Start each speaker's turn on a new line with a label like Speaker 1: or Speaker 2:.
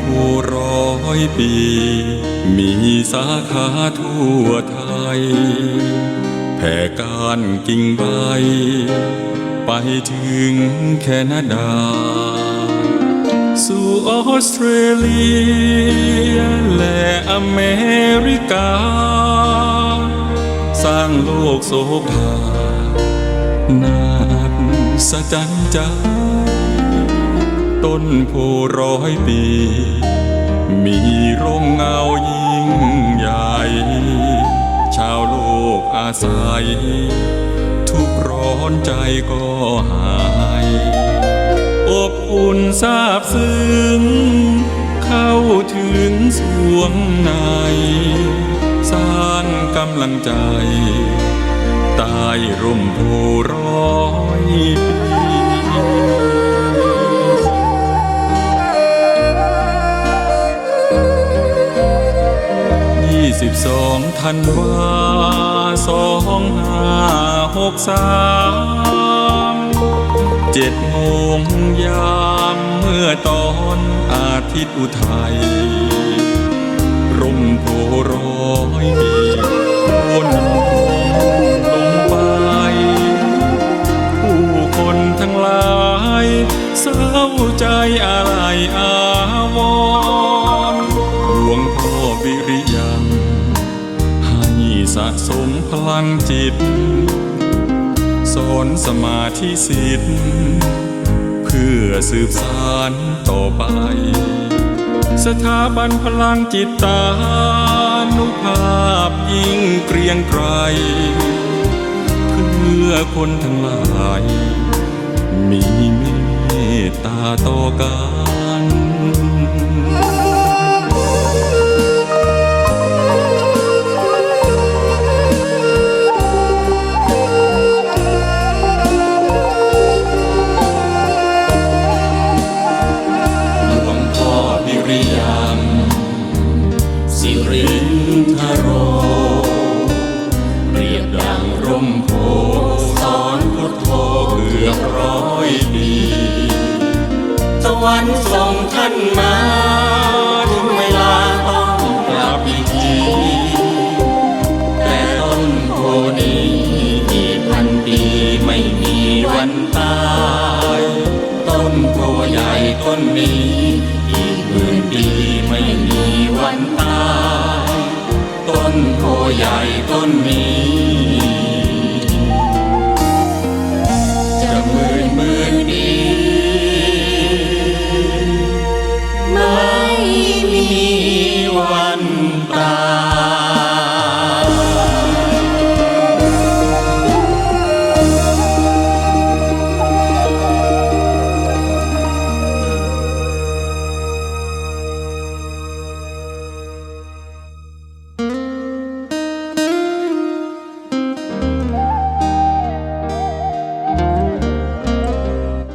Speaker 1: ผู้ร้อยปี มีสาขาทั่วไทย แผ่การกิ่งใบ ไปถึงแคนาดา สู่ออสเตรเลีย และอเมริกา สร้างโลกโสภานาอัศจรรย์ใจ ต้นโพร้อยปี มีร่มเงายิ่งใหญ่ ชาวโลกอาศัย ทุกขร้อนใจก็หาย อบอุ่นซาบซึ้ง เข้าถึงสวงใน สร้างกำลังใจใต้ร่มโพร้อยปี สองธันวาสองห้าหกสามเจ็ดโมงยามเมื่อตอนอาทิตย์อุทัยร่มโพร้อยปีโคนลงไป ผู้คนทั้งหลายเศร้าใจอะไร สมพลังจิต สอนสมาธิสิทธิ์เพื่อสืบสานต่อไป สถาบันพลังจิตตานุภาพยิ่งเกรียงไกรเพื่อคนทั้งหลาย มีเมตตาต่อกัน วรรค์ส่งท่านมา ถึงเวลาต้องกลับอีกทีแต่ต้นโพนี้กี่พันปีไม่มีวันตาย ต้นโพใหญ่ต้นนี้อีกหมื่นปีไม่มีวันตาย ต้นโพใหญ่ต้นนี้